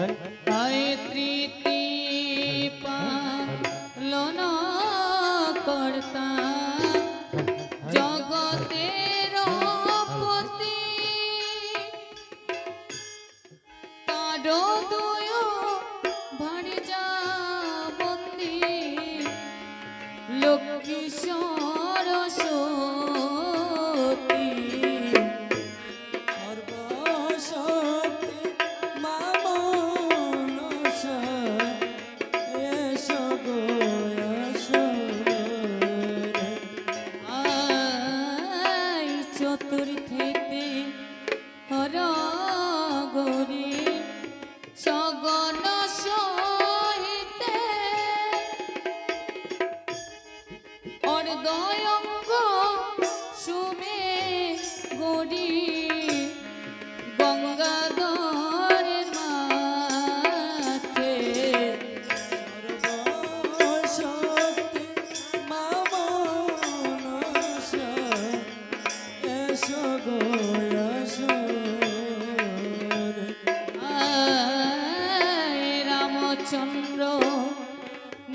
তৃতি পালন কর্তা জগতের পতি তার দুয় ভাড় যা বন্দী লক্ষ্মী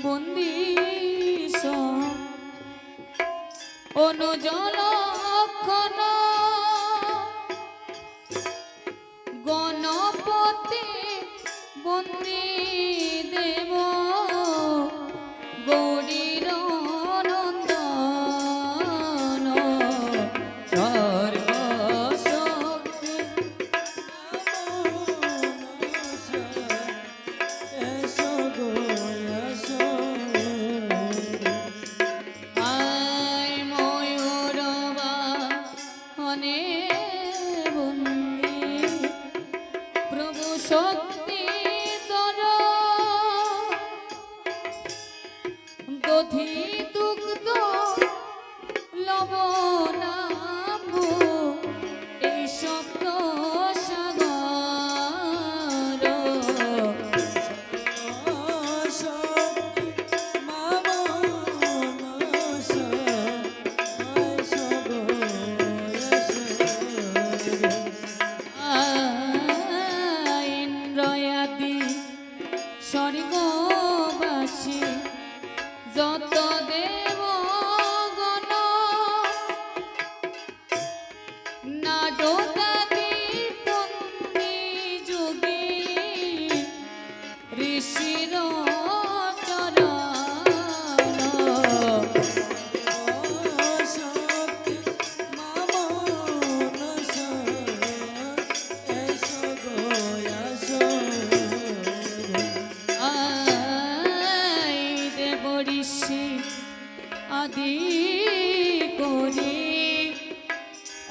বন্দি অনুজল ক্ষণ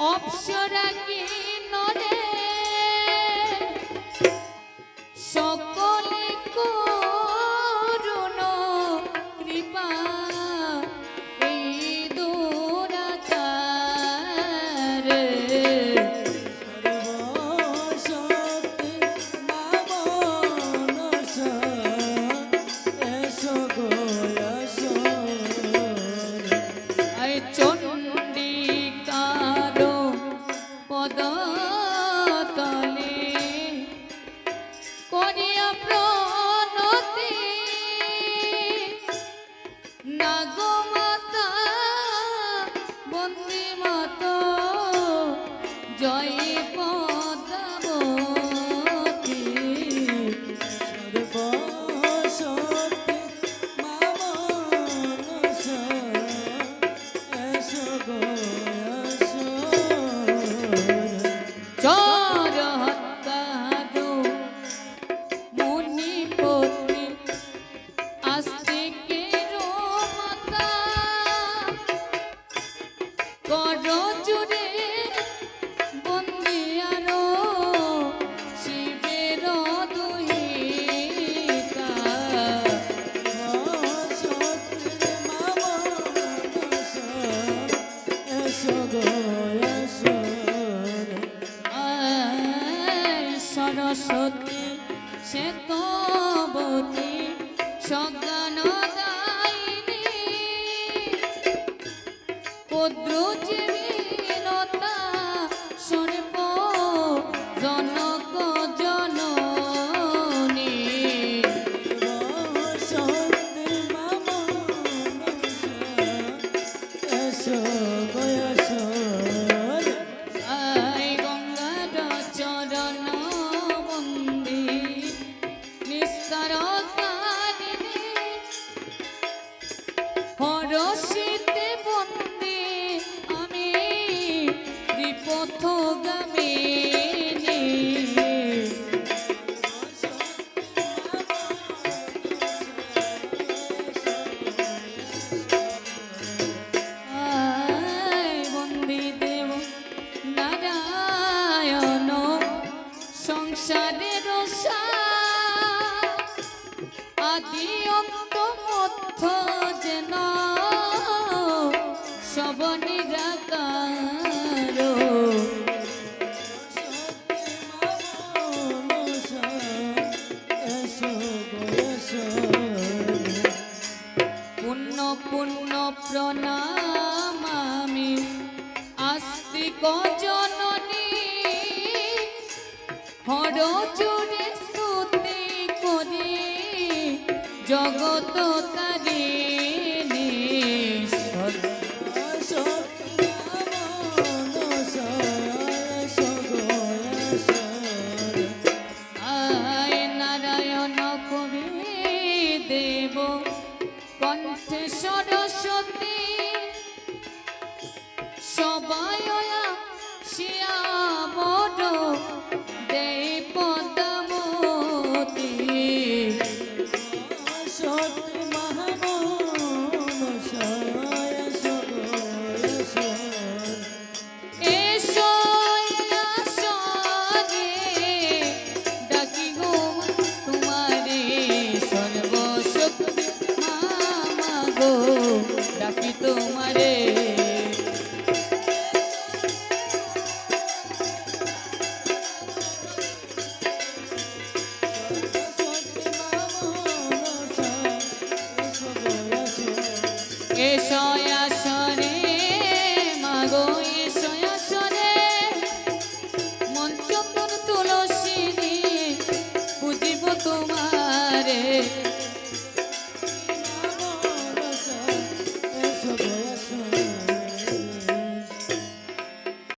অপসরা কি নরে Bye. সে তো বনে সঙ্গ পরশে পুণ্য পুণ্য প্রণাম আমি। আস্তিক হর স্তুতি করি।